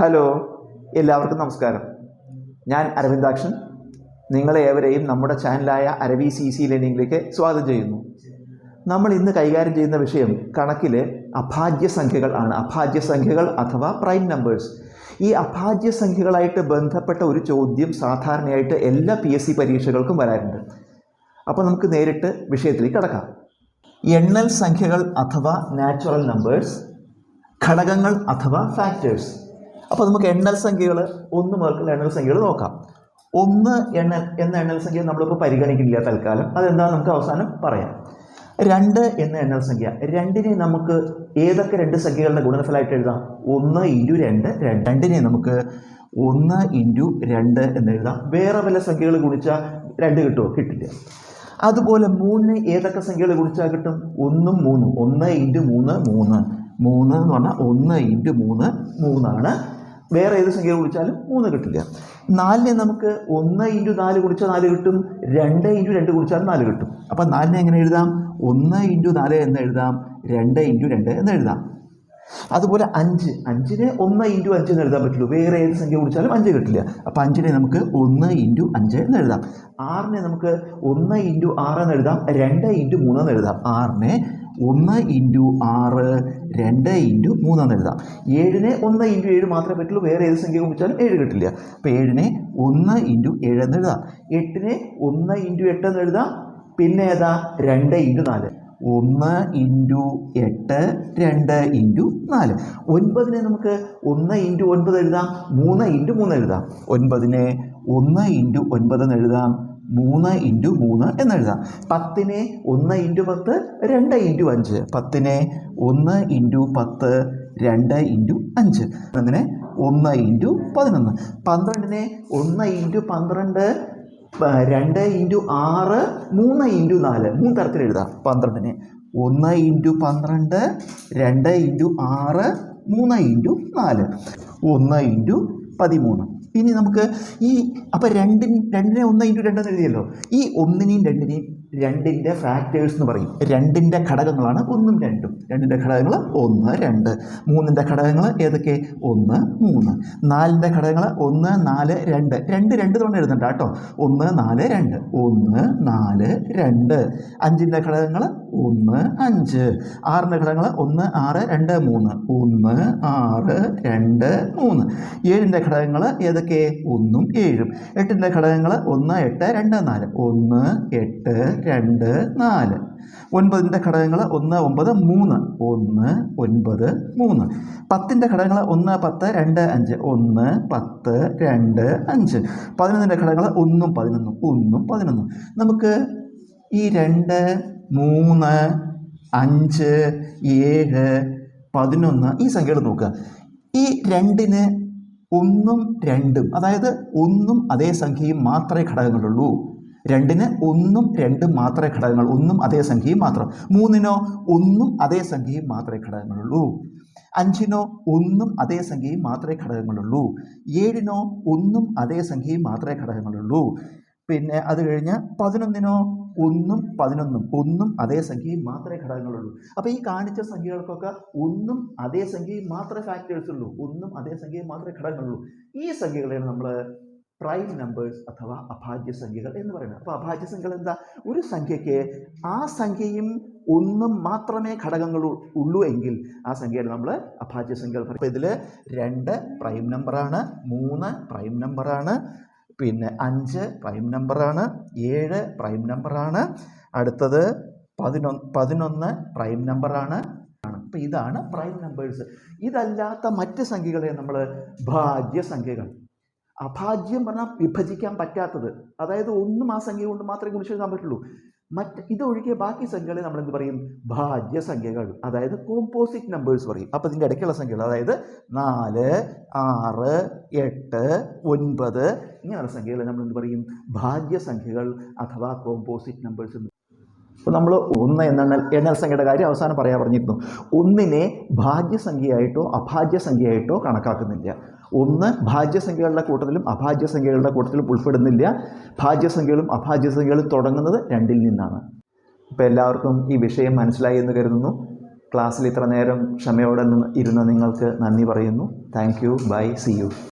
Hello എല്ലാവർക്കും നമസ്കാരം. ഞാൻ അരവിന്ദാക്ഷൻ. നിങ്ങളെ ഏവരെയും നമ്മുടെ ചാനലായ അരവി സി സി ലേണിംഗിലേക്ക് സ്വാഗതം ചെയ്യുന്നു. നമ്മൾ ഇന്ന് കൈകാര്യം ചെയ്യുന്ന വിഷയം കണക്കിലെ അഭാജ്യ സംഖ്യകൾ ആണ്. അഭാജ്യ സംഖ്യകൾ അഥവാ പ്രൈം നമ്പേഴ്സ്. ഈ അഭാജ്യ സംഖ്യകളായിട്ട് ബന്ധപ്പെട്ട ഒരു ചോദ്യം സാധാരണയായിട്ട് എല്ലാ പി എസ് സി പരീക്ഷകൾക്കും വരാറുണ്ട്. അപ്പോൾ നമുക്ക് നേരിട്ട് വിഷയത്തിലേക്ക് കടക്കാം. എണ്ണൽ സംഖ്യകൾ അഥവാ നാച്ചുറൽ നമ്പേഴ്സ് ഘടകങ്ങൾ അഥവാ ഫാക്ടേഴ്സ്. അപ്പോൾ നമുക്ക് എണ്ണൽ സംഖ്യകൾ ഒന്ന് മുതൽക്കുള്ള എണ്ണൽ സംഖ്യകൾ നോക്കാം. ഒന്ന് എണ്ണൽ എന്ന എണ്ണൽ സംഖ്യ നമ്മളിപ്പോൾ പരിഗണിക്കുന്നില്ല തൽക്കാലം. അതെന്താണെന്ന് നമുക്ക് അവസാനം പറയാം. രണ്ട് എന്ന എണ്ണൽ സംഖ്യ. രണ്ടിനെ നമുക്ക് ഏതൊക്കെ രണ്ട് സംഖ്യകളുടെ ഗുണനഫലമായിട്ട് എഴുതാം? ഒന്ന് ഇന്റു രണ്ട്. രണ്ടിനെ നമുക്ക് ഒന്ന് ഇന്റു രണ്ട് എന്ന് എഴുതാം. വേറെ വല്ല സംഖ്യകൾ ഗുണിച്ചാൽ രണ്ട് കിട്ടുമോ കിട്ടില്ല. അതുപോലെ മൂന്നിന് ഏതൊക്കെ സംഖ്യകൾ ഗുണിച്ചാൽ കിട്ടും? ഒന്നും മൂന്നും. ഒന്ന് ഇന്റു മൂന്ന് മൂന്ന്. മൂന്ന് എന്ന് പറഞ്ഞാൽ ഒന്ന് ഇന്റു മൂന്ന് മൂന്നാണ്. വേറെ ഏത് സംഖ്യ കുടിച്ചാലും മൂന്ന് കിട്ടില്ല. നാലിനെ നമുക്ക് ഒന്ന് ഇന്റു നാല് കുടിച്ചാൽ നാല് കിട്ടും രണ്ട് ഇന്റു രണ്ട് കുടിച്ചാൽ നാല് കിട്ടും. അപ്പം നാലിനെ എങ്ങനെ എഴുതാം? ഒന്ന് ഇന്റു നാല് എന്ന് എഴുതാം രണ്ട് ഇന്റു രണ്ട് എന്ന് എഴുതാം. അതുപോലെ അഞ്ച്. അഞ്ചിനെ ഒന്ന് ഇന്റു അഞ്ച് എന്ന് എഴുതാൻ പറ്റുള്ളൂ. വേറെ ഏത് സംഖ്യ കുടിച്ചാലും അഞ്ച് കിട്ടില്ല. അപ്പം അഞ്ചിനെ നമുക്ക് ഒന്ന് ഇന്റു അഞ്ച് എന്ന് എഴുതാം. ആറിനെ നമുക്ക് ഒന്ന് ഇന്റു ആറ് എന്ന് എഴുതാം രണ്ട് ഇന്റു മൂന്ന് എന്ന് എഴുതാം. ആറിനെ ഒന്ന് ഇന്റു ആറ് രണ്ട് ഇന്റു മൂന്ന് എന്ന് എഴുതാം. ഏഴിനെ ഒന്ന് ഇന്റു ഏഴ് മാത്രമേ പറ്റുള്ളൂ വേറെ ഏത് സംഖ്യ കുറിച്ചാലും ഏഴ് കിട്ടില്ല. അപ്പോൾ ഏഴിനെ ഒന്ന് ഇന്റു ഏഴ് എന്ന് എഴുതാം. എട്ടിനെ ഒന്ന് ഇന്റു എട്ട് എന്ന് എഴുതാം. പിന്നെ ഏതാ? രണ്ട് ഇന്റു നാല്. ഒന്ന് ഇന്റു എട്ട് രണ്ട് ഇന്റു നാല്. ഒൻപതിനെ നമുക്ക് ഒന്ന് ഇന്റു ഒൻപത് എഴുതാം മൂന്ന് ഇന്റു മൂന്ന് എഴുതാം. ഒൻപതിനെ ഒന്ന് ഇന്റു ഒൻപത് എന്ന് എഴുതാം. മൂന്ന് ഇന്റു മൂന്ന് എന്നെഴുതാം പത്തിനെ ഒന്ന് ഇന്റു പത്ത് രണ്ട് ഇന്റു അഞ്ച്. പത്തിനെ ഒന്ന് ഇന്റു പത്ത് രണ്ട് ഇന്റു അഞ്ച്. അങ്ങനെ ഒന്ന് ഇന്റു പതിനൊന്ന്. പന്ത്രണ്ടിനെ ഒന്ന് ഇന്റു പന്ത്രണ്ട് രണ്ട് ഇന്റു ആറ് മൂന്ന് ഇന്റു നാല്. മൂന്ന് തരത്തിൽ എഴുതാം. പന്ത്രണ്ടിനെ ഒന്ന് ഇന്റു പന്ത്രണ്ട് രണ്ട് ഇന്റു ആറ് മൂന്ന് ഇന്റു നാല്. ഒന്ന് ഇന്റു പതിമൂന്ന്. ഇനി നമുക്ക് ഈ അപ്പം രണ്ടിന് രണ്ടിനെ ഒന്ന് ഇന്റു രണ്ടെന്ന് എഴുതിയല്ലോ. ഈ ഒന്നിനെയും രണ്ടിനെയും രണ്ടിന്റെ ഫാക്ടേഴ്സ് എന്ന് പറയും. രണ്ടിന്റെ ഘടകങ്ങളാണ് ഒന്നും രണ്ടും. രണ്ടിന്റെ ഘടകങ്ങൾ ഒന്ന് രണ്ട്. മൂന്നിന്റെ ഘടകങ്ങൾ ഏതൊക്കെ? ഒന്ന് മൂന്ന്. നാലിന്റെ ഘടകങ്ങൾ ഒന്ന് നാല് രണ്ട്. രണ്ട് രണ്ട് തവണ എഴുതണ്ട കേട്ടോ. ഒന്ന് നാല് രണ്ട്. ഒന്ന് നാല് രണ്ട്. അഞ്ചിന്റെ ഘടകങ്ങൾ ഒന്ന് അഞ്ച്. ആറിന്റെ ഘടകങ്ങൾ ഒന്ന് ആറ് രണ്ട് മൂന്ന്. ഒന്ന് ആറ് രണ്ട് മൂന്ന്. ഏഴിന്റെ ഘടകങ്ങൾ ഏതൊക്കെ? ഒന്നും ഏഴും. എട്ടിന്റെ ഘടകങ്ങൾ ഒന്ന് എട്ട് രണ്ട് നാല്. ഒന്ന് എട്ട് രണ്ട് നാല്. ഒൻപതിന്റെ ഘടകങ്ങൾ ഒന്ന് ഒമ്പത് മൂന്ന്. ഒന്ന് ഒൻപത് മൂന്ന്. പത്തിന്റെ ഘടകങ്ങൾ ഒന്ന് പത്ത് രണ്ട് അഞ്ച്. ഒന്ന് പത്ത് രണ്ട് അഞ്ച്. പതിനൊന്നിന്റെ ഘടകങ്ങൾ ഒന്നും പതിനൊന്നും ഒന്നും പതിനൊന്നും. നമുക്ക് ഈ രണ്ട് മൂന്ന് അഞ്ച് ഏഴ് പതിനൊന്ന് ഈ സംഖ്യകൾ നോക്കുക. ഈ രണ്ടിന് ഒന്നും രണ്ടും അതായത് ഒന്നും അതേ സംഖ്യയും മാത്രമേ ഘടകങ്ങളുള്ളൂ. രണ്ടിന് ഒന്നും രണ്ടും മാത്രമേ ഘടകങ്ങൾ ഒന്നും അതേ സംഖ്യയും മാത്രം. മൂന്നിനോ ഒന്നും അതേ സംഖ്യയും മാത്രമേ ഘടകങ്ങളുള്ളൂ. അഞ്ചിനോ ഒന്നും അതേ സംഖ്യയും മാത്രമേ ഘടകങ്ങളുള്ളൂ. ഏഴിനോ ഒന്നും അതേ സംഖ്യയും മാത്രമേ ഘടകങ്ങളുള്ളൂ. പിന്നെ അത് കഴിഞ്ഞ് പതിനൊന്നിനോ ഒന്നും പതിനൊന്നും ഒന്നും അതേ സംഖ്യയും മാത്രമേ ഘടകങ്ങളുള്ളൂ. അപ്പോൾ ഈ കാണിച്ച സംഖ്യകൾക്കൊക്കെ ഒന്നും അതേ സംഖ്യയും മാത്രമേ ഫാക്ടേഴ്സ് ഉള്ളൂ. ഒന്നും അതേ സംഖ്യയും മാത്രമേ ഘടകങ്ങളുള്ളൂ. ഈ സംഖ്യകളെയാണ് നമ്മൾ പ്രൈം നമ്പേഴ്സ് അഥവാ അഭാജ്യ സംഖ്യകൾ എന്ന് പറയുന്നത്. അപ്പോൾ അഭാജ്യ സംഖ്യകൾ എന്താ? ഒരു സംഖ്യയ്ക്ക് ആ സംഖ്യയും ഒന്നും മാത്രമേ ഘടകങ്ങൾ ഉള്ളൂ എങ്കിൽ ആ സംഖ്യയിൽ നമ്മൾ അഭാജ്യ സംഖ്യകൾ പറയും. അപ്പോൾ ഇതിൽ രണ്ട് പ്രൈം നമ്പറാണ് മൂന്ന് പ്രൈം നമ്പറാണ് പിന്നെ അഞ്ച് പ്രൈം നമ്പറാണ് ഏഴ് പ്രൈം നമ്പറാണ് അടുത്തത് പതിനൊന്ന് പതിനൊന്ന് പ്രൈം നമ്പറാണ് അപ്പോൾ ഇതാണ് പ്രൈം നമ്പേഴ്സ് ഇതല്ലാത്ത മറ്റ് സംഖ്യകളെ നമ്മൾ ഭാജ്യ സംഖ്യകൾ അഭാജ്യം പറഞ്ഞാൽ വിഭജിക്കാൻ പറ്റാത്തത്. അതായത് ഒന്നും ആ സംഖ്യ കൊണ്ട് മാത്രമേ ഗുണിച്ചെഴുതാൻ പറ്റുള്ളൂ. മറ്റ് ഇതൊഴികെ ബാക്കി സംഖ്യകളെ നമ്മൾ എന്ത് പറയും? ഭാജ്യ സംഖ്യകൾ അതായത് കോമ്പോസിറ്റ് നമ്പേഴ്സ് പറയും. അപ്പോൾ ഇതിന്റെ ഇടയ്ക്കുള്ള സംഖ്യകൾ. അതായത് നാല് ആറ് എട്ട് ഒൻപത്. ഇങ്ങനെയുള്ള സംഖ്യകളെ നമ്മൾ എന്ത് പറയും? ഭാജ്യ സംഖ്യകൾ അഥവാ കോമ്പോസിറ്റ് നമ്പേഴ്സ് എന്ന് അപ്പോൾ നമ്മൾ ഒന്ന് എന്ന എണ്ണൽ സംഖ്യയുടെ കാര്യം അവസാനം പറയാൻ പറഞ്ഞിരുന്നു. ഒന്നിനെ ഭാഗ്യസംഖ്യയായിട്ടോ അഭാജ്യസംഖ്യയായിട്ടോ കണക്കാക്കുന്നില്ല. ഒന്ന് ഭാജ്യസംഖ്യകളുടെ കൂട്ടത്തിലും അഭാജ്യസംഖ്യകളുടെ കൂട്ടത്തിലും ഉൾപ്പെടുന്നില്ല. ഭാജ്യസംഖ്യകളും അഭാജ്യസംഖ്യകളും തുടങ്ങുന്നത് രണ്ടിൽ നിന്നാണ്. ഇപ്പോൾ എല്ലാവർക്കും ഈ വിഷയം മനസ്സിലായി എന്ന് കരുതുന്നു. ക്ലാസ്സിൽ ഇത്ര നേരം ക്ഷമയോടെ ഇരുന്ന നിങ്ങൾക്ക് നന്ദി പറയുന്നു. Thank you bye see you